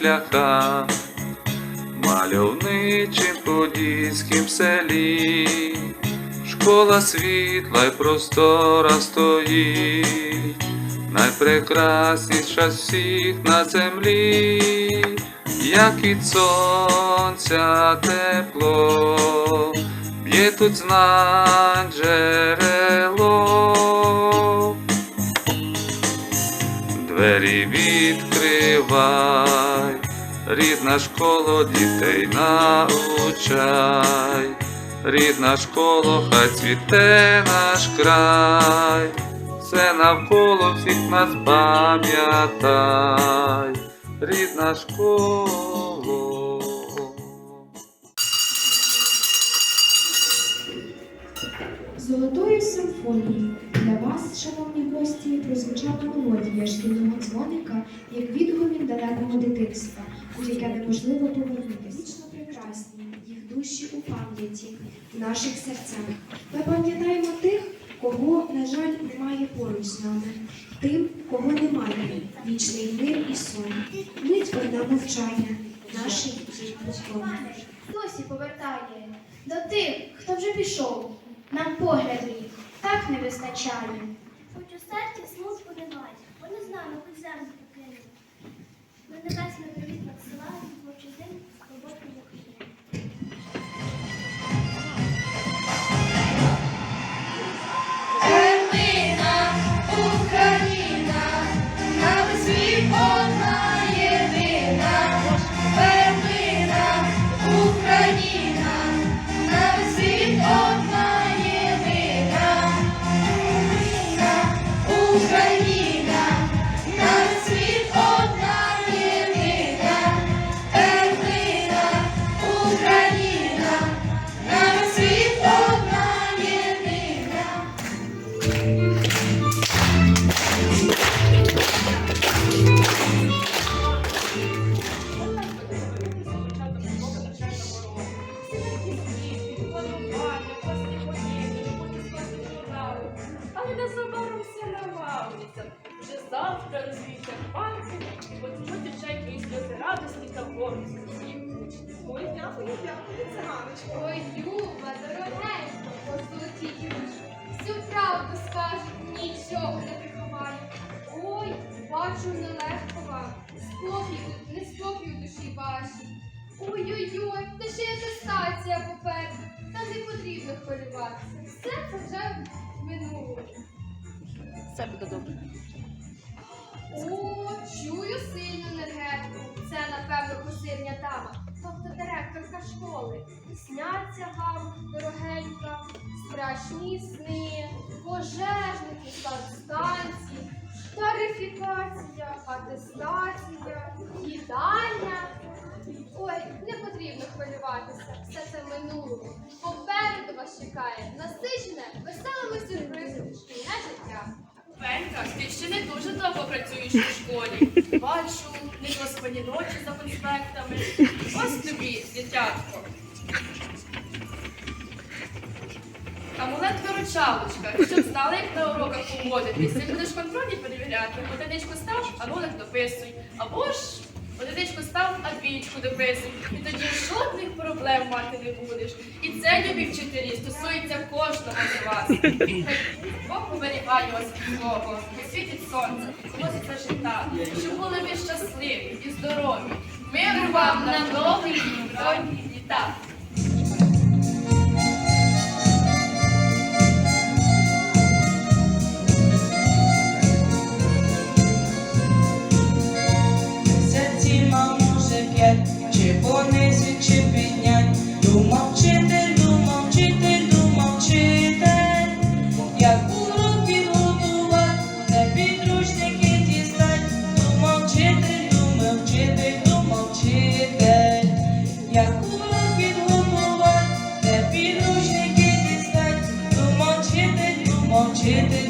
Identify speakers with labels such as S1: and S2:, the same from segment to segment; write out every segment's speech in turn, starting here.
S1: шляхах, мальовничим подільським селі, школа світла й простора стоїть, найпрекрасніша всіх на землі, як від сонця тепло, б'є тут знань джерело. Двері відкривай, рідна школа, дітей научай, рідна школа, хай цвіте наш край, все навколо всіх нас пам'ятай, рідна школа.
S2: Симфонією для вас, шановні гості, прозвучала мелодія шкільного дзвоника як відгомін далекого дитинства, у яке неможливо повернутися. Вічно прекрасні їх душі у пам'яті, в наших серцях. Ми пам'ятаємо тих, кого, на жаль, немає поруч з нами, тим, кого немає, вічний мир і сон. Мить одна мовчання, нашим дітям.
S3: досі повертає до тих, хто вже пішов. Нам погляду їх так не вистачає.
S4: Хоч у серці смутку немає, вони з нами хоч землю покинули. Ми небесний привіт надсилаємо, в
S5: дякую, циганочко.
S6: Ой, Люба, дорогенька, позолоті юші, всю правду скажу, нічого не приховаю. Ой, бачу, нелегко вам, спокій, у- неспокій у душі вашій. Ой-ой-ой, та ще й атестація попереду, та не потрібно хвилюватися. Все це вже в минулому.
S5: Все буде добре.
S6: Директорка школи. Сняться вам, дорогенька, страшні сни, пожежники, станції, тарифікація, атестація, їдальня. Ой, не потрібно хвилюватися, все це в минулому. Попереду вас чекає насичене веселими сюрпризами шкільне життя.
S5: Пенька, ти ще не дуже довго працюєш у школі. Бачу, недоспані ночі за конспектами. Амулет щоб знали, як на уроках поводитись. Як будеш контрольні перевіряти, одиничку став, а нулик дописуй. Або ж одиничку став, а двічку дописуй. І тоді жодних проблем мати не будеш. І це, любі вчителі, стосується кожного з вас. Бог оберігає вас від хай світить сонце, носиться життя, щоб були ви щасливі і здорові. Миру вам на новий і літа.
S7: in chanted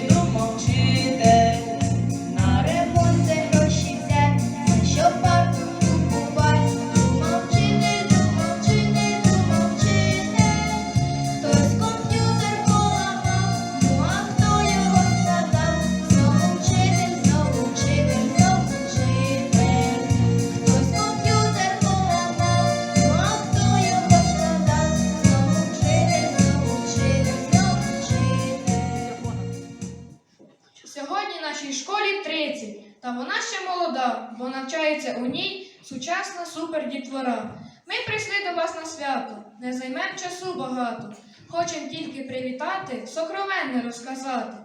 S7: бо навчається у ній сучасна супердітвора. Ми прийшли до вас на свято, не займемо часу багато. Хочемо тільки привітати, сокровенне розказати.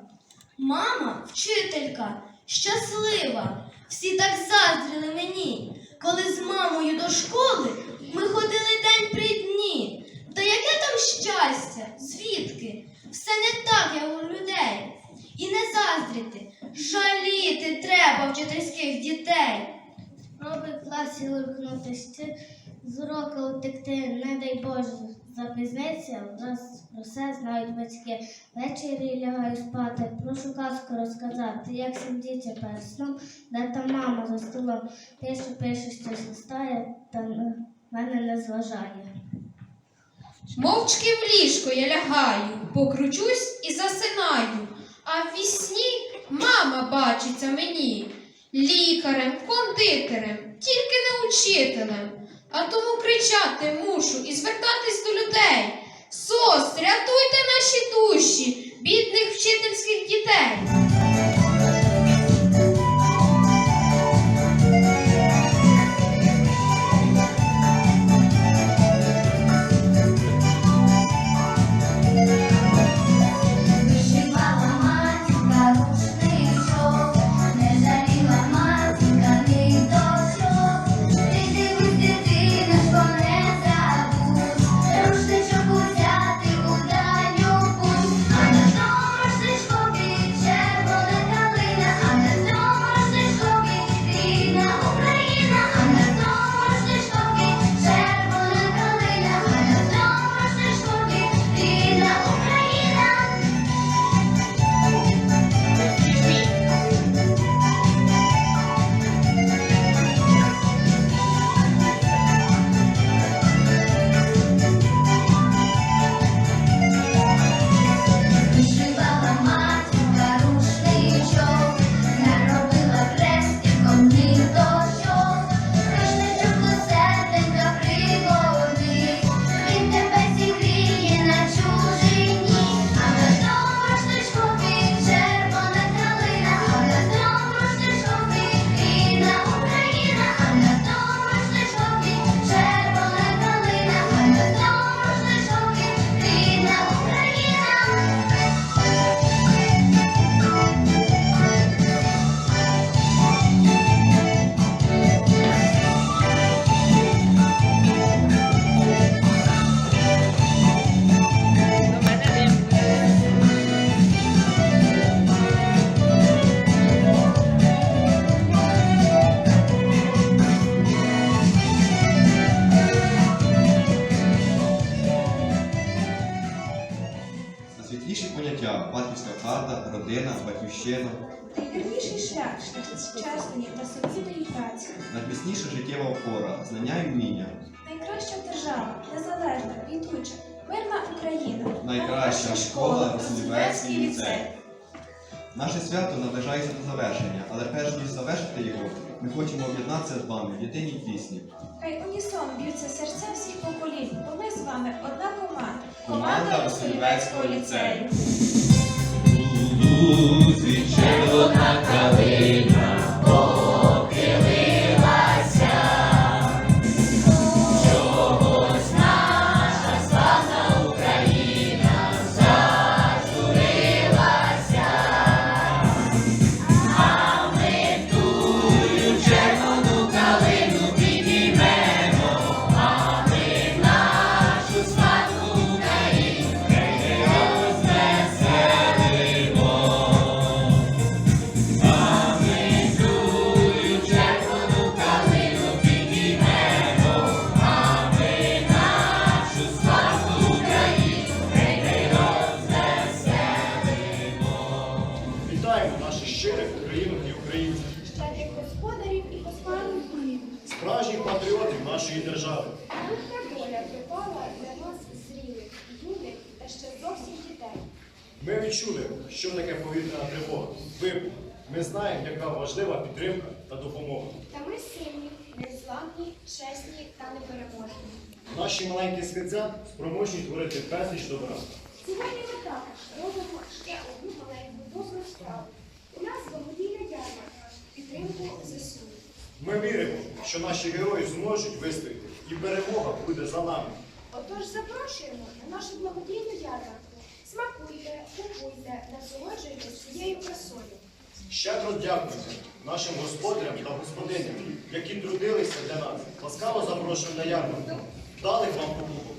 S3: Мама, вчителька, щаслива. Всі так заздрили мені, коли з мамою до школи ми ходили день при дні. Та яке там щастя? Звідки? Все не так, як у людей. І не заздрити, жаліти треба вчительських дітей.
S8: Роби в класі луркнутися, з уроку утекти, не дай Боже, запізниться, нас про все знають батьки. Ввечері лягаю спати, прошу казку розказати, як сидіться перед сном, де та мама за столом, пише, пише, щось листає, та мене не зважає.
S7: Мовчки в ліжко я лягаю, покручусь і засинаю, а в вісні мама бачиться мені лікарем, кондитерем, тільки не учителем. А тому кричати мушу і звертатись до людей. Сос, рятуйте наші душі, бідних вчительських дітей.
S9: Батьківська хата, родина, батьківщина,
S2: Найвірніший шлях шлях чесної та солідної праці.
S9: найпісніша життєва опора, знання і вміння,
S2: Найкраща держава, незалежна, квітуча, мирна Україна.
S9: найкраща школа Рослівецький ліцей. Наше свято наближається до завершення, але перш ніж завершити його, ми хочемо об'єднатися з вами в єдиній пісні.
S2: Хай унісон б'ються серця всіх поколінь, бо ми з вами одна команда.
S9: Команда Рослівецького ліцею.
S1: Червона калина
S10: Ми знаємо, яка важлива підтримка та допомога.
S11: Та ми сильні, незламні, чесні та непереможні.
S10: Наші маленькі серця спроможні творити безліч добра.
S11: Сьогодні ми також робимо ще одну маленьку добру справу. У нас благодійна ярмарка підтримку
S2: ЗСУ.
S10: Ми віримо, що наші герої зможуть вистояти, і перемога буде за нами.
S2: Отож, запрошуємо на нашу благодійну ярмарку. Смакуйте, купуйте, насолоджуйтесь своєю красою.
S10: Щедро дякуємо нашим господарям та господиням, які трудилися для нас. Ласкаво запрошуємо на ярмарку. Дали вам
S12: побуду.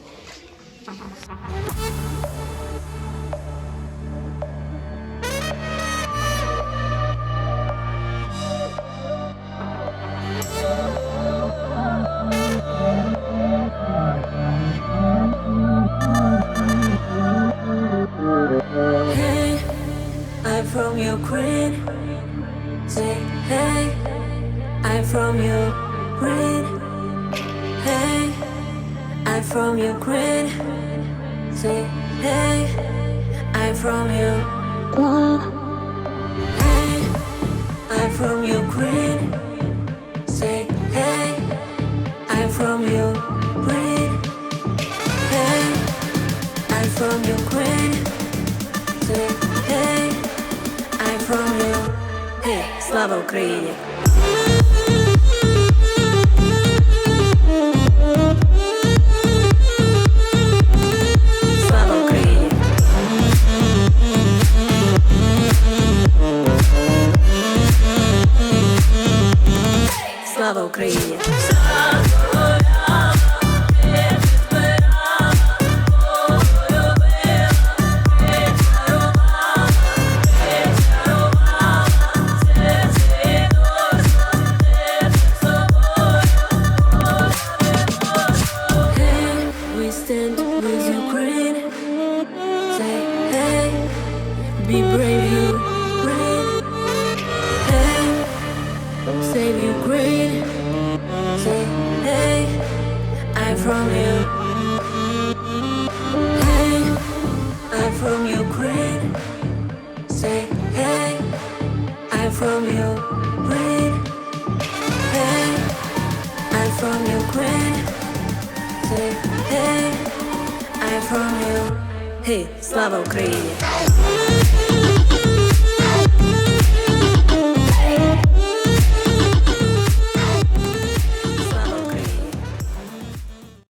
S12: say hey, I'm from Ukraine. Hey, I'm from Ukraine. Say hey, I'm from you. Hey, Slava Ukraini!